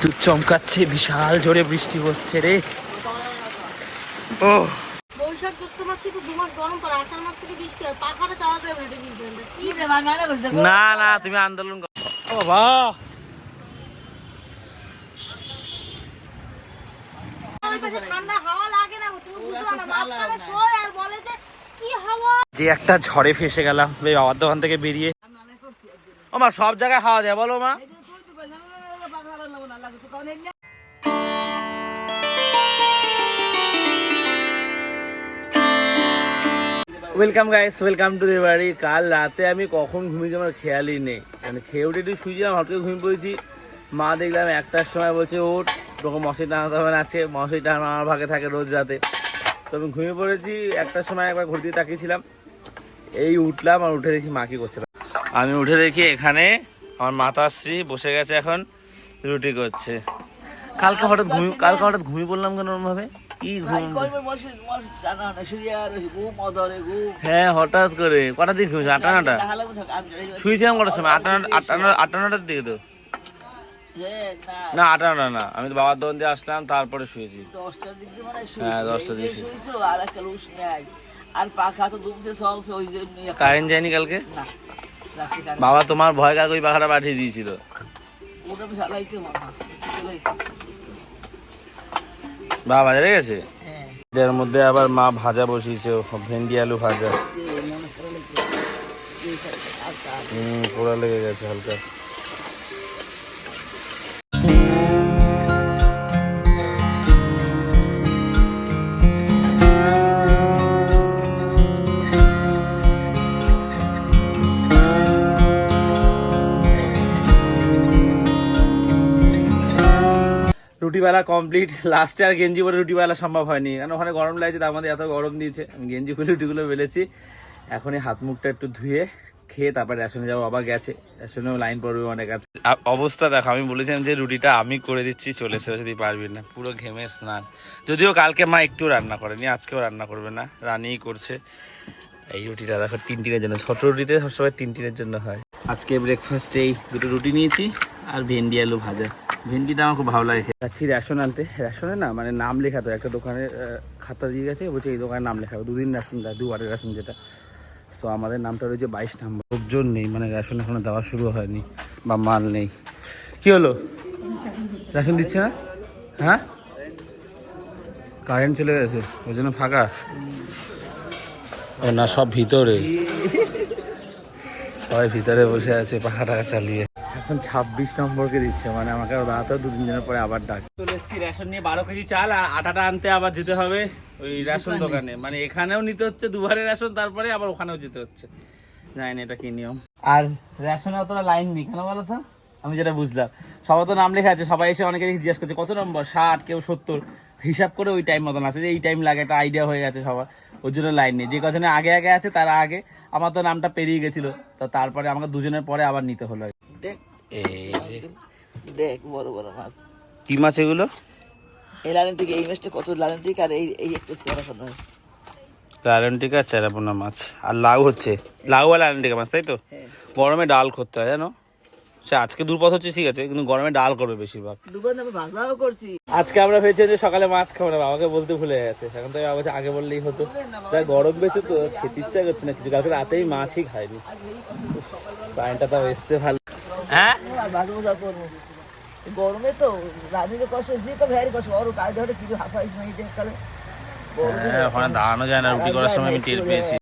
তুই চমকাচ্ছে বিশাল জোরে বৃষ্টি হচ্ছে রে। ও। বৈশাখ জ্যৈষ্ঠ মাসে তো দু মাস গরম পড়ে আষাঢ় মাস থেকে বৃষ্টি পাখাটা চালাতে হবে না কি না না তুমি আন্দোলন করো। বাবা। আমার যে একটা ঝড়ে ফেসে গেলাম এই বাবার দোকান থেকে বেরিয়ে। ও মা সব জায়গায় হাওয়া যায় বলো মা। Welcome guys welcome to the বাড়ি কাল রাতে আমি কখন ঘুমিয়েছি আমার খেয়ালই নেই। মানে খেয়ে উঠে একটু শুয়েছিলাম হঠাৎ ঘুমিয়ে পড়েছি। মা দেখলাম একটার সময় বলছে, ওঠ, তোকে মশারি টাঙাতে হবে আজকে। মশারি টাঙানো আমার ভাগে থাকে রোজ রাতে। তো আমি ঘুমিয়ে পড়েছি, একটার সময় একবার ঘুরতে তাকিয়েছিলাম। এই উঠলাম আর উঠে দেখি মা কি করছে। আমি উঠে দেখি এখানে আমার মাতাশ্রী বসে গেছে এখন। রুটি করছে। কালকে হঠাৎ ঘুমি কালকে হঠাৎ ঘুমিয়ে পড়লাম কেন ওরম ভাবে কি ঘুম? হ্যাঁ হঠাৎ করে। কটা দিকে ঘুমিয়েছে? আটটা নটা শুয়েছিলাম কটার সময়? আটটা নটা- আটটা নটা- আটটা নটার দিকে তো? না। আটটা নটা না। আমি তো বাবার দোকান দিয়ে আসলাম তারপরে শুয়েছি। হ্যাঁ, দশটার দিকে আর পাখা তো দুমছে চলছে ওই জন্য কারেন্ট যায়নি কালকে? না বাবা তোমার ভয় কাক ওই পাখাটা পাঠিয়ে দিয়েছিল। ওটা ভাজা চালাইতে মামা চলে বাজারে গেছে? হ্যাঁ। এর মধ্যে আবার মা ভাজা বসিয়েছে ভেন্ডি আলু ভাজা। হুম পোড়া লেগে গেছে হালকা। রুটিবেলা কমপ্লিট লাস্টে আর গেঞ্জি পরে রুটিবেলা সম্ভব হয়নি। কারণ ওখানে গরম লাগছে, তার মধ্যে এত গরম দিয়েছে। আমি গেঞ্জি খুলে রুটিগুলো বেলেছি এখনই হাত মুখটা একটু ধুয়ে খেয়ে তারপরে রেশনে যাব। আবার গেছে। রেশনেও লাইন পড়বে অনেক আছে। অবস্থা দেখো, আমি বলেছিলাম যে রুটিটা আমি করে দিচ্ছি, চলে এসে যদি পারবি না। পুরো ঘেমে স্নান। যদিও কালকে মা একটু রান্না করেনি, আজকেও রান্না করবে না। রানিই করছে। এই রুটিটা দেখো তিন টিনের জন্য। ছোট রুটিতে সবসময় তিন টিনের জন্য হয়। আজকে ব্রেকফাস্টে এই দুটো রুটি নিয়েছি, আর ভেন্ডি আলু ভাজা। ভেন্ডিটা আমার খুব ভালো লাগে যাচ্ছি রেশন আনতে। রেশনে না মানে নাম লেখা তো, একটা দোকানে খাতা দিয়ে গেছে, বলছে এই দোকানের নাম লেখা। দুদিন রেশন দেয়, দুবারের রেশন যেটা। সো আমাদের নামটা রয়েছে বাইশ নাম্বার। লোকজন নেই মানে রেশন এখনও দেওয়া শুরু হয়নি, বা মাল নেই। কি হলো? রেশন দিচ্ছে না? হ্যাঁ? কারেন্ট চলে গেছে, ওই জন্য ফাঁকা। ও না, সব ভিতরে। সবাই ভিতরে বসে আছে পাখা টাকা চালিয়ে। এখন ছাব্বিশ নম্বরকে দিচ্ছে মানে আমাকে দাঁড়াতে হবে, দু তিন দিনের পরে আবার ডাক। চলে এসেছি রেশন নিয়ে বারো কেজি চাল আর আটাটা আনতে আবার যেতে হবে ওই রেশন দোকানে। মানে এখানেও নিতে হচ্ছে দুবারে রেশন তারপরে আবার ওখানেও যেতে হচ্ছে। জানি না এটা কি নিয়ম। আর রেশনে অতটা লাইন নেই কেন বলো তো? আমি যেটা বুঝলাম। সবার তো নাম লেখা আছে সবাই এসে অনেকে জিজ্ঞেস করছে কত নম্বর? ষাট কেউ সত্তর। হিসাব করে ওই টাইম মতন আছে যে এই টাইম লাগে একটা আইডিয়া হয়ে গেছে সবার। ওর জন্য লাইন নেই। যে কজনে আগে আগে আছে তারা আগে। আমার তো নামটা পেরিয়ে গেছিল। তো তারপরে আমাকে দুজনের পরে আবার নিতে হলো। দেখ এই যে। দেখ বড় বড় মাছ। কি মাছ এগুলো? এই লালেনটিক এই মাছটা কত লালেনটিক আর এই এই একটা শোনা লালনটিকা চেরাপোনা মাছ। আর লাউ হচ্ছে। লাউ আর লালনটিকা মাছ তাই তো? হ্যাঁ। গরমে ডাল করতে হয় জানো? সে আজকে দুর্পথ হচ্ছে ঠিক আছে কিন্তু গরমে ডাল করবে বেশিরভাগ। ভাজাও করছি। আজকে আমরা ভেবেছি যে সকালে মাছ খাব না বাবাকে বলতে ভুলে গেছে। এখন তো বাবা আগে বললেই হতো। তাই গরম বেশি তো খেতে ইচ্ছা করছে না কিছু। কালকে রাতেই মাছই খাইনি। পানিটা তাও এসছে ভালো। হ্যাঁ? করব গরমে তো রাঁধুনি কষ্ট যে কবে হ্যারি কষ্ট ওর কাজ ধরে কিছু হাফাইস মাইটে কালে হ্যাঁ ওখানে দাঁড়ানো যায় না রুটি করার সময় আমি টের পেয়েছি।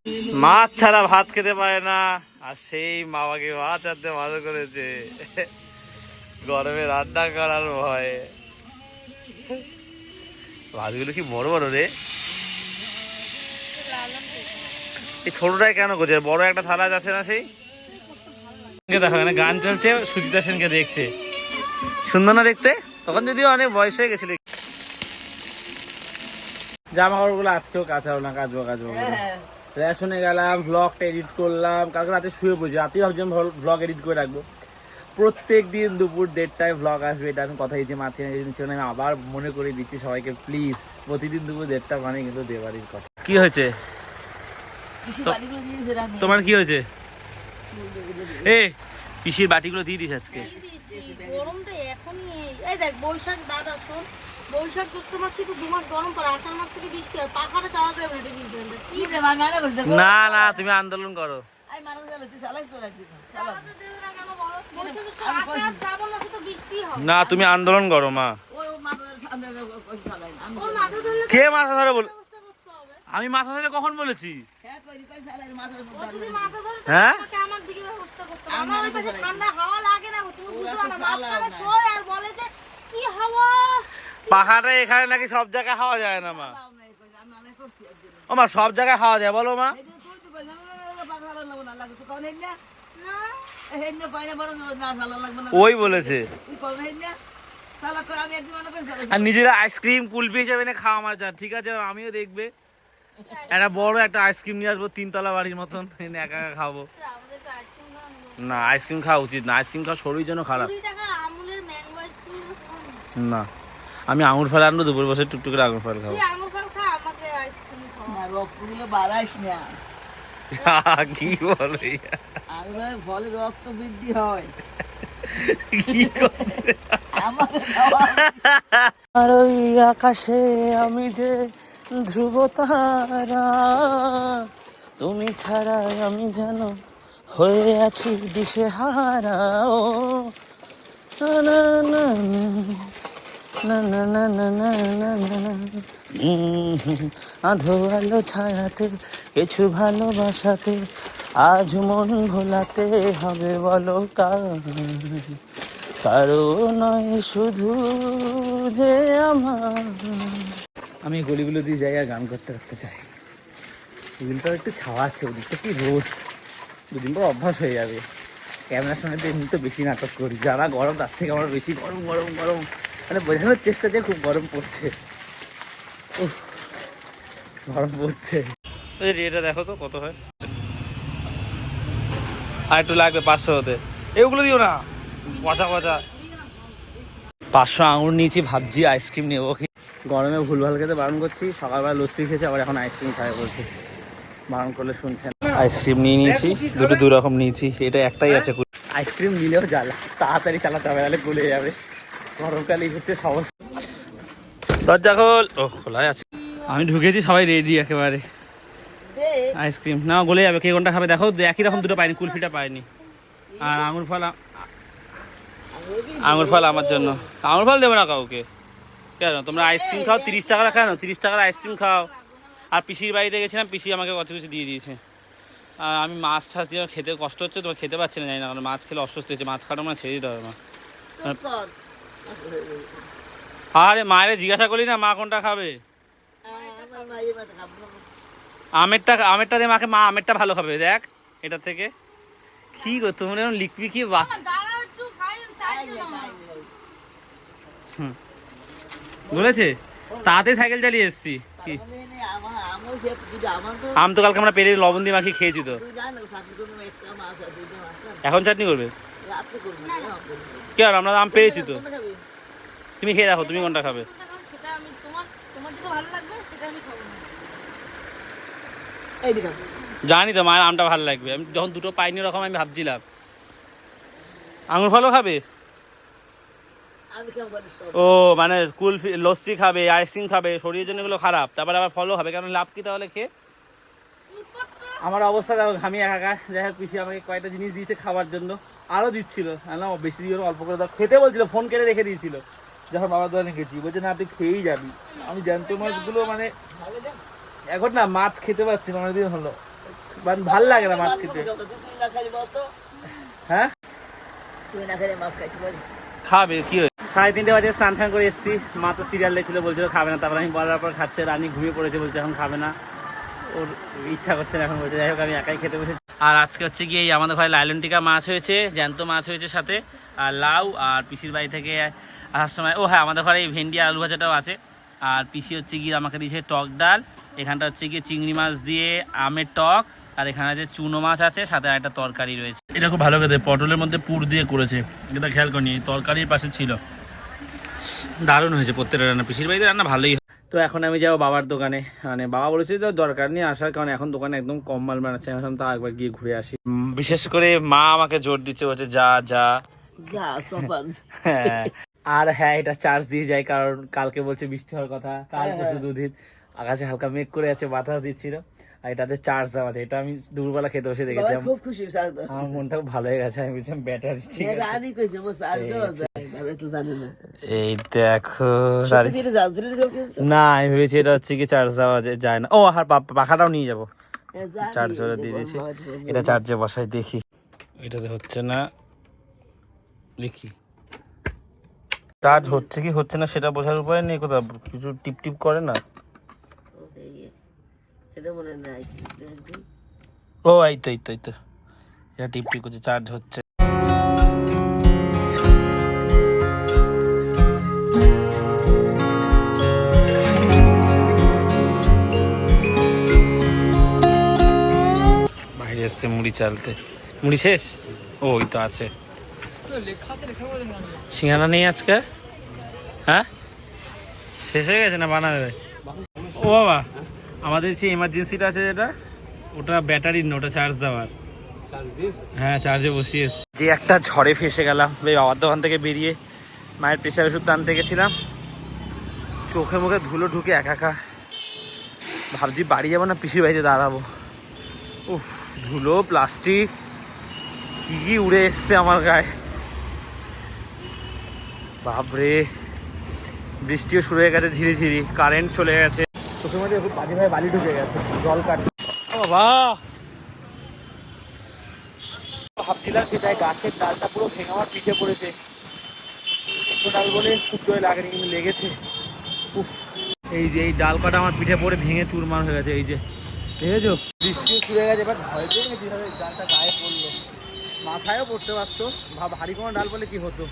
মাছ ছাড়া ভাত খেতে পারে না আর সেই বাবাকে মাছ আনতে ভালো করেছে। গরমে রান্না করার ভয়ে। মাছগুলো কি বড় বড় রে? এই ছোটটাই কেন করছে? বড় একটা থালা আছে না সেই? দেখো এখানে গান চলছে সুচিতা সেনকে দেখছে। সুন্দর না দেখতে? তখন যদিও অনেক বয়স হয়ে গেছিল। জামা কাপড়গুলো আজকেও কাচাও না কাচবো কাচবো হ্যাঁ রেশনে গেলাম ব্লগটা এডিট করলাম কালকে রাতে শুয়ে পড়ছি। রাতেই ভাবছিলাম ব্লগ এডিট করে রাখব। প্রত্যেক দিন দুপুর দেড়টায় ব্লগ আসবে এটা আমি কথা দিয়েছি মাঝখানে এই জিনিসটা আমি আবার মনে করে দিচ্ছি সবাইকে প্লিজ প্রতিদিন দুপুর দেড়টা মানে কিন্তু দেবারির কথা। কি হয়েছে? তোমার কি হয়েছে? এ পিসির বাটিগুলো দিয়ে দিস আজকে। দাদা শোন। বৈশাখ মাস গরম আষাঢ় মাস থেকে বৃষ্টি না না না তুমি আন্দোলন করো। না তুমি আন্দোলন করো মা। কে মাথা ধরে বল আমি মাথা ধরে কখন বলেছি? হ্যাঁ? পাহাড়ে এখানে নাকি সব জায়গায় হাওয়া যায় না মা? ও মা সব জায়গায় হাওয়া যায় বলো মা। ওই বলেছে। আর নিজেরা আইসক্রিম কুলপি হিসাবে খাওয়া আমার যা ঠিক আছে? আমিও দেখবে। একটা বড় একটা আইসক্রিম নিয়ে আসব তিনতলা বাড়ির মতন এনে একা একা খাব। আমাদের তো আইসক্রিম খাওয়া নেই না আইসক্রিম খাওয়া উচিত না আইসক্রিম খাওয়া শরীরের জন্য খারাপ। না আমি আঙুর ফল আনব দুপুর বসে টুকটুক করে আঙুর ফল খাব। কি বলে? ফলে রক্ত বৃদ্ধি হয়। কি আমার আর ওই আকাশে আমি যে ধ্রুব তারা তুমি ছাড়া আমি যেন হয়ে আছি দিশেহারা ও না না না না আধো আলো ছায়াতে কিছু ভালোবাসাতে আজ মন ভোলাতে হবে বলো কারও নয় শুধু যে আমার আমি গলিগুলো দিয়ে যাই আর গান করতে করতে চাই এগুলোটা একটু ছাওয়া আছে ওদিকটা কি রোদ? দুদিন পর অভ্যাস হয়ে যাবে। ক্যামেরার সামনে তো এমনি তো বেশি নাটক করি। যারা গরম তার থেকে আমার বেশি গরম গরম গরম। মানে বোঝানোর চেষ্টা যে খুব গরম পড়ছে। গরম পড়ছে। এটা দেখো তো কত হয়? আর একটু লাগবে পাঁচশো হতে। এগুলো দিও না। পচা পচা। পাঁচশো আঙুর নিয়েছি ভাবছি আইসক্রিম নেব। কি গরমে ভুলভাল খেতে বারণ করছি। সকালবেলা লস্যি খেয়েছি আবার এখন আইসক্রিম খাই বলছি। বারণ করলে শুনছেন। আইসক্রিম নিয়ে নিয়েছি দুটো দু রকম নিয়েছি এটা একটাই আছে আইসক্রিম নিলেও জ্বালা তাড়াতাড়ি চালাতে হবে তাহলে গলে যাবে। গরমকালেই হচ্ছে সমস্যা। দরজা খোল। ও খোলাই আছে। আমি ঢুকেছি সবাই রেডি একেবারে। আইসক্রিম না গলে যাবে কে কোনটা খাবে? দেখো একই রকম দুটো পাইনি কুলফিটা পাইনি। আর আঙুর ফল আঙুর ফল আমার জন্য। আঙুর ফল দেবো না কাউকে। কেন? তোমরা আইসক্রিম খাও, তিরিশ টাকার কেন? তিরিশ টাকার আইসক্রিম খাও। আর পিসির বাড়িতে গেছিলাম, পিসি আমাকে কত কিছু দিয়ে দিয়েছে। আর আমি মাছ টাছ দিয়ে খেতে কষ্ট হচ্ছে, তোমার খেতে পারছি না, জানি না, কারণ মাছ খেলে অস্বস্তি হচ্ছে মাছ খাওয়া মানে ছেড়ে দিতে হবে মা আরে মায়ের জিজ্ঞাসা করলি না মা কোনটা খাবে। আমেরটা আমেরটা দিয়ে মাকে, মা আমেরটা ভালো খাবে, দেখ এটা থেকে। কি গো তোমরা লিখবি কি বাচ্চা। না বলেছে? তাতে সাইকেল চালিয়ে এসছি। আম তো কালকে আমরা পেরে লবণ দিয়ে মাখি খেয়েছি তো। এখন চাটনি করবে? কে আমরা আম পেয়েছি তো। তুমি খেয়ে রাখো তুমি কোনটা খাবে? জানি তো, মায়ের আমটা ভালো লাগবে। আমি যখন দুটো পাইনি ওরকম আমি ভাবছিলাম। আঙুর ফলও খাবে? ও মানে কুল লস্যি খাবে আইসক্রিম খাবে শরীরের জন্য এগুলো খারাপ। তারপরে আবার ফলও খাবে কারণ লাভ কি তাহলে খেয়ে? আমার অবস্থা দেখো আমি একা যাই হোক পিসি আমাকে কয়েকটা জিনিস দিয়েছে খাবার জন্য। আরও দিচ্ছিল না বেশি না, অল্প করে দাও। খেতে বলছিল ফোন কেটে রেখে দিয়েছিল। যখন বাবার দোকানে গেছি। বলছে না তুই খেয়েই যাবি। আমি জ্যান্ত মাছগুলো মানে এখন না মাছ খেতে পারছি না অনেকদিন হলো। মানে ভালো লাগে না মাছ খেতে। হ্যাঁ? তুই না খেলে মাছ খাইতে পারি খাবে কি সাড়ে তিনটে বাজে স্নান টান করে এসেছি। মা তো সিরিয়াল দেখছিল বলছিল খাবে না। তারপর আমি বলার পর খাচ্ছে রানী ঘুমিয়ে পড়েছে বলছে এখন খাবে না। ওর ইচ্ছা করছে না এখন বলছে যাই হোক আমি একাই খেতে বসেছি। আর আজকে হচ্ছে গিয়ে এই আমাদের ঘরে লাইলন টিকা মাছ হয়েছে জ্যান্ত মাছ হয়েছে সাথে আর লাউ আর পিসির বাড়ি থেকে আসার সময় ও হ্যাঁ আমাদের ঘরে এই ভেন্ডি আর আলু ভাজাটাও আছে। আর পিসি হচ্ছে গিয়ে আমাকে দিয়েছে টক ডাল এখানটা হচ্ছে গিয়ে চিংড়ি মাছ দিয়ে আমের টক আর এখানে যে চুনো মাছ আছে সাথে একটা তরকারি রয়েছে। এটা খুব ভালো খেতে পটলের মধ্যে পুর দিয়ে করেছে। এটা খেয়াল করিনি তরকারির পাশে ছিল। দারুণ হয়েছে প্রত্যেকটা রান্না পিসির বাড়িতে রান্না ভালোই তো এখন আমি যাব বাবার দোকানে। মানে বাবা বলেছে তো দরকার নেই আসার কারণ এখন দোকানে একদম কম মাল বানাচ্ছে। আমি তা একবার গিয়ে ঘুরে আসি। বিশেষ করে মা আমাকে জোর দিচ্ছে বলছে যা যা। হ্যাঁ। আর হ্যাঁ এটা চার্জ দিয়ে যায় কারণ কালকে বলছে বৃষ্টি হওয়ার কথা কাল হ্যাঁ, পরশু দুদিন। আকাশে হালকা মেঘ করে আছে বাতাস দিচ্ছিল। আর এটাতে চার্জ দেওয়া আছে। এটা আমি দুপুরবেলা খেতে বসে দেখেছি খুব খুশি স্যার আমার মনটা খুব ভালো হয়ে গেছে আমি বলছিলাম ব্যাটারি ঠিক আছে। রানি কইছে আমার স্যার দেওয়া এই দেখো না আমি ভেবেছি এটা হচ্ছে কি চার্জ দেওয়া যায় না। ও আর পাখাটাও নিয়ে যাব। চার্জ করে দিয়ে দিয়েছি। এটা চার্জে বসাই দেখি। এটাতে হচ্ছে না দেখি চার্জ হচ্ছে কি হচ্ছে না সেটা বোঝার উপায় নেই কোথাও কিছু টিপ টিপ করে না? ও এই তো এই তো এই তো এটা টিপ টিপ চার্জ হচ্ছে। বাইরে এসছে মুড়ি চালতে। মুড়ি শেষ? ও ওই তো আছে। সিঙ্গারা নেই আজকে? হ্যাঁ? শেষ হয়ে গেছে না বানাবে? ও, বাবা। আমাদের সেই এমার্জেন্সিটা আছে যেটা ওটা ব্যাটারির না ওটা চার্জ দেওয়ার। হ্যাঁ চার্জে বসিয়ে এসছি। যে একটা ঝড়ে ফেসে গেলাম এই বাবার দোকান থেকে বেরিয়ে মায়ের প্রেশার ওষুধ আনতে গেছিলাম। চোখে মুখে ধুলো ঢুকে একা একা ভাবছি বাড়ি যাব না পিসির বাড়িতে দাঁড়াবো। উফ ধুলো প্লাস্টিক কি কি উড়ে এসছে আমার গায়ে। বাপরে বৃষ্টিও শুরু হয়ে গেছে ঝিরি ঝিরি কারেন্ট চলে গেছে। চোখের মধ্যে খুব বাজে ভাবে বালি ঢুকে গেছে জল কাটছে। বাবা! ভাবছিলাম সেটাই গাছের ডালটা পুরো ভেঙে আমার পিঠে পড়েছে। ডাল বলে খুব জয় লাগেনি কিন্তু লেগেছে। উফ, এই যে এই ডাল কাটা আমার পিঠে পড়ে ভেঙে চুরমার হয়ে গেছে এই যে। দেখেছ? বৃষ্টিও শুরু হয়ে গেছে এবার ভয় পেয়ে গেছি ডালটা গায়ে পড়ল। মাথায়ও পড়তে পারতো ভাব হাড়ি কোনো ডাল বলে কি হতো?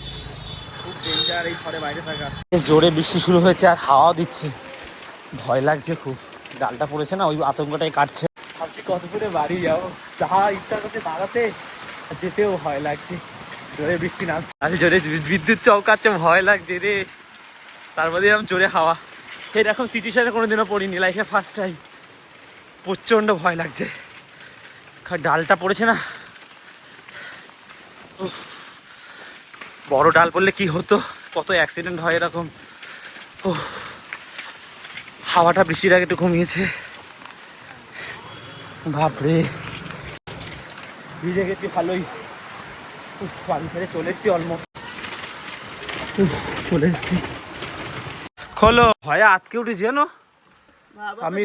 খুব ডেঞ্জার এই ঘরে বাইরে থাকা। বেশ জোরে বৃষ্টি শুরু হয়েছে আর হাওয়াও দিচ্ছে। ভয় লাগছে খুব। ডালটা পড়েছে না ওই আতঙ্কটাই কাটছে। ভাবছি কত করে বাড়ি যাও যা ইচ্ছা করছে দাঁড়াতে যেতেও ভয় লাগছে। জোরে বৃষ্টি নামছে। আর জোরে বিদ্যুৎ চমকাচ্ছে ভয় লাগছে রে। তারপরে এরকম জোরে হাওয়া। এরকম সিচুয়েশনে কোনোদিনও পড়িনি লাইফে ফার্স্ট টাইম প্রচণ্ড ভয় লাগছে। ডালটা পড়েছে না। বড় ডাল পড়লে কি হতো? কত অ্যাক্সিডেন্ট হয় এরকম। ও হাওয়াটা বৃষ্টির আগে একটু কমিয়েছে বাপরে। ভিজে গেছি ভালোই। বাড়ি ফেরে চলে এসছি অলমোস্ট চলে এসছি। খোলো। ভয়ে আটকে উঠেছি জানো? আমি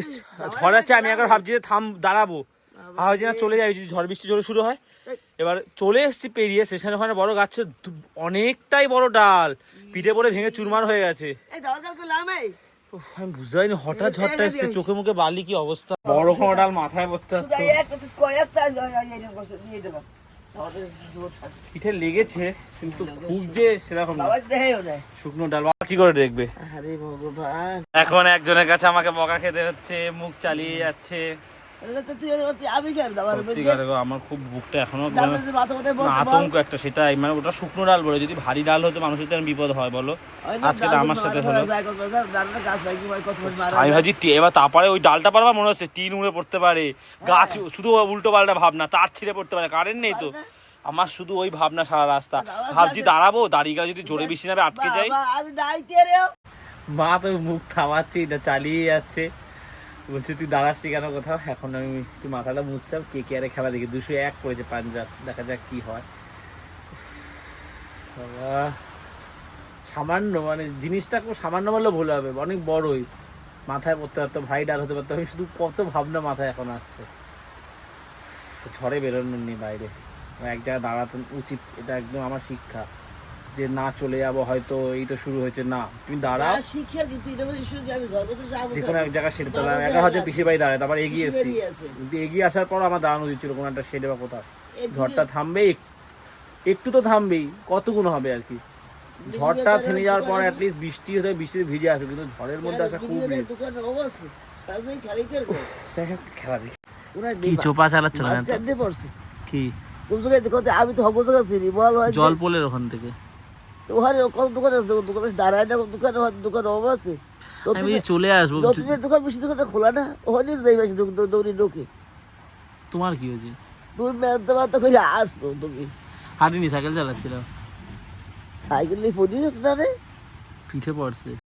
ঝড় আছে আমি একবার ভাবছি যে থাম দাঁড়াবো। ভাবছি না চলে যাই যদি ঝড় বৃষ্টি জোরে শুরু হয়। এবার চলে এসেছি পেরিয়ে স্টেশনের ওখানে বড় গাছ অনেকটাই বড় ডাল। পিঠে পড়ে ভেঙে চুরমার হয়ে গেছে। আমি বুঝতে পারিনি হঠাৎ ঝড়টা এসছে চোখে মুখে বালি কি অবস্থা? বড় কোনো ডাল মাথায় পড়তে। পিঠে লেগেছে কিন্তু খুব যে সেরকম শুকনো ডাল কি করে দেখবে? এখন একজনের কাছে আমাকে বকা খেতে হচ্ছে মুখ চালিয়ে যাচ্ছে। এটা আমার খুব বুকটা এখনও ডালের যে মাথা মাথায় না, পড়তে বল। আতঙ্ক একটা সেটাই মানে ওটা শুকনো ডাল বলে যদি ভারী ডাল হতো মানুষের তো বিপদ হয় বলো। আজকে আমার সাথে হলো। আমি ভাবছি এবার তারপরে ওই ডালটা পারবা মনে হচ্ছে টিন উড়ে পড়তে পারে। গাছ শুধু উল্টো পাল্টা ভাবনা তার ছিঁড়ে পড়তে পারে কারেন্ট নেই তো। আমার শুধু ওই ভাবনা সারা রাস্তা। ভাবছি দাঁড়াবো দাঁড়িয়ে গেলে যদি জোরে বৃষ্টি নামে আটকে যাই। মা তো মুখ থামাচ্ছি না চালিয়ে যাচ্ছে। বলছি, তুই দাঁড়াচ্ছি কেন কোথাও? এখন আমি একটু মাথাটা মুছতাম কে কে আরে খেলা দেখি। দুশো এক পড়েছে পাঞ্জাব, দেখা যাক কি হয়। সামান্য মানে জিনিসটা খুব সামান্য বললে ভুল হবে, অনেক বড়ই। মাথায় পড়তে পারতো ভাই ডাল হতে পারতো। আমি শুধু কত ভাবনা মাথায় এখন আসছে। ঝড়ে বেরোনোর নেই বাইরে। এক জায়গায় দাঁড়াতে উচিত, এটা একদম আমার শিক্ষা। যে না চলে যাব হয়তো এই তো শুরু হয়েছে না। তুমি দাঁড়াও। কিন্তু তো যাব যে কোনো? এক জায়গায় সেরে তোলা দাঁড়ানো একা হয়তো। পিছিয়ে বাড়ি দাঁড়ায় তারপর এগিয়ে এসেছি। কিন্তু এগিয়ে আসার পর আমার দাঁড়ানো দিচ্ছিল কোনো একটা শেডে বা কোথাও। ঝড়টা থামবে একটু তো থামবেই কতগুলো হবে আর কি? ঝড়টা থেমে যাওয়ার পর অ্যাটলিস্ট বৃষ্টি হতে বৃষ্টিতে ভিজে আসবে কিন্তু ঝড়ের মধ্যে আসা খুব খালি দেখি। কি চোপা কোন জায়গায় দেখো আমি তো হব জায়গা চিনি বল জল পোলের ওখান থেকে। তো ওখানে কত দোকানে আছে? দোকানে দাঁড়ায় না দোকানে দোকানে অভাব আছে। আমি চলে আসব যতদিনের দোকান বেশি দোকানটা খোলা না ওখানে যাই বেশি দৌড়ি ঢোকে। তোমার কি হয়েছে? তুমি করে আসছো তুমি। হাঁটিনি সাইকেল চালাচ্ছিলাম। সাইকেল নিয়ে পড়িয়ে গেছো না রে? পিঠে পড়ছে।